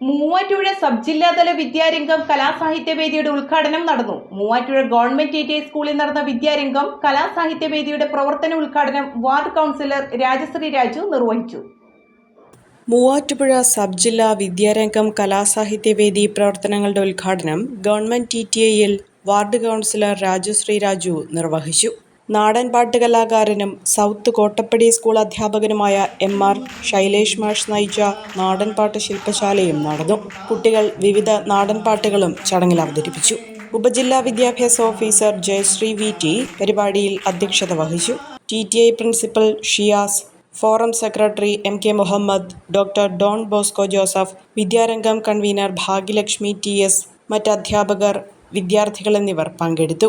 Muvattupuzha sub ജില്ലാതല വിദ്യാരംഗം കലാസാഹിത്യവേദിയുടെ ഉദ്ഘാടനം നടന്നു. മൂവാറ്റുപുഴ ഗവൺമെന്റ് ടി ടി സ്കൂളിൽ നടന്ന വിദ്യാരംഗം കലാസാഹിത്യവേദിയുടെ പ്രവർത്തന ഉദ്ഘാടനം വാർഡ് കൗൺസിലർ രാജശ്രീ രാജു നിർവഹിച്ചു. മൂവാറ്റുപുഴ സബ് ജില്ലാ വിദ്യാരംഗം കലാസാഹിത്യവേദി പ്രവർത്തനങ്ങളുടെ ഉദ്ഘാടനം ഗവൺമെന്റ് ടി ടി ഐയിൽ വാർഡ് കൗൺസിലർ രാജശ്രീ രാജു നിർവഹിച്ചു. നാടൻ പാട്ട് കലാകാരനും സൗത്ത് കോട്ടപ്പടി സ്കൂൾ അധ്യാപകനുമായ എം ആർ ശൈലേഷ് മാഷ് നയിച്ച നാടൻപാട്ട് ശില്പശാലയും നടന്നു. കുട്ടികൾ വിവിധ നാടൻ പാട്ടുകളും ചടങ്ങിൽ അവതരിപ്പിച്ചു. ഉപജില്ലാ വിദ്യാഭ്യാസ ഓഫീസർ ജയശ്രീ വി ടി പരിപാടിയിൽ അധ്യക്ഷത വഹിച്ചു. T T I principal Shiyas forum secretary M K Muhammad doctor Don Bosco Joseph Vidyarangam convenor Bhagyalakshmi T S മറ്റ് അധ്യാപകർ വിദ്യാർത്ഥികൾ എന്നിവർ പങ്കെടുത്തു.